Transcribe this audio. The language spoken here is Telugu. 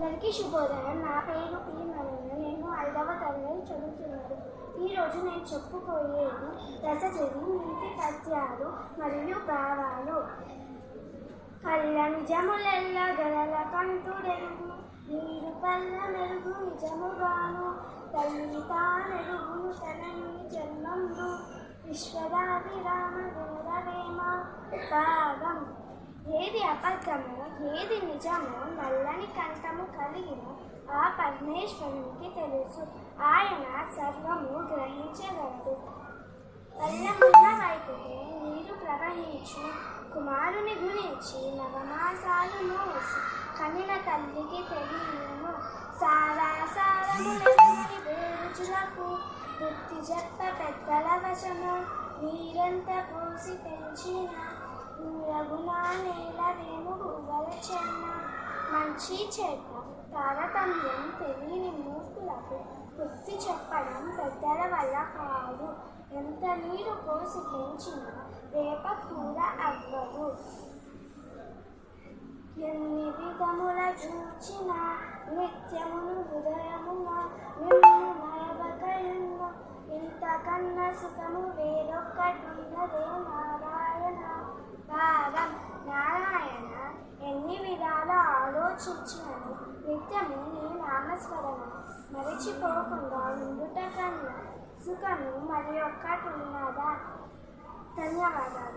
అందరికీ శుభోదయం. నా పేరు పి. నేను ఐదవ తరగతి చదువుతున్నాను. ఈరోజు నేను చెప్పుకోయేది రసజరి నీతి పద్యాలు మరియు భావాలు. కళ్ళ నిజములెల్ల గలల కంటుడెరుగు నీరు పల్ల మెరుగు నిజముగాను తల్లి తానెరుగును తనని జన్మంను విశ్వదాభిరామ గౌరవేమ భావం. ఏది అబద్ధము ఏది నిజము నల్లని కంఠము కలిగిన ఆ పరమేశ్వరునికి తెలుసు. ఆయన సర్వము గ్రహించగలడు. పల్లమున్న వైపుకి నీరు ప్రవహించు. కుమారుని గురించి నవమాసాలు మోసి కనిన తల్లికి తెలియను. సారా సారములని వేరుచులకు బుద్ధి చెప్ప పెద్దల వశము. నీరంత పోసి పెంచిన రఘునా నేల వేము గువ్వల మంచి చెడ్డ తారతమ్యం తెలియని మూర్ఖులకు బుద్ధి చెప్పడం పెద్దల వల్ల కాదు. ఎంత నీరు పోసి పెంచినా వేప కూర అవ్వదు. ఎన్ని విధముల చూచిన నిత్యమును హృదయమున నిన్ను మరవకయున్న ఇంతకన్నా సుఖము వేరొక్కటి ఉన్నదేనా భావం నారాయణ ఎన్ని విధాల ఆలోచించినను నిత్యము నీ నామస్మరణ మరిచిపోకుండా ఉండుట కన్నా సుఖము మరి ఒక్కటి ఉన్నదా? ధన్యవాదాలు.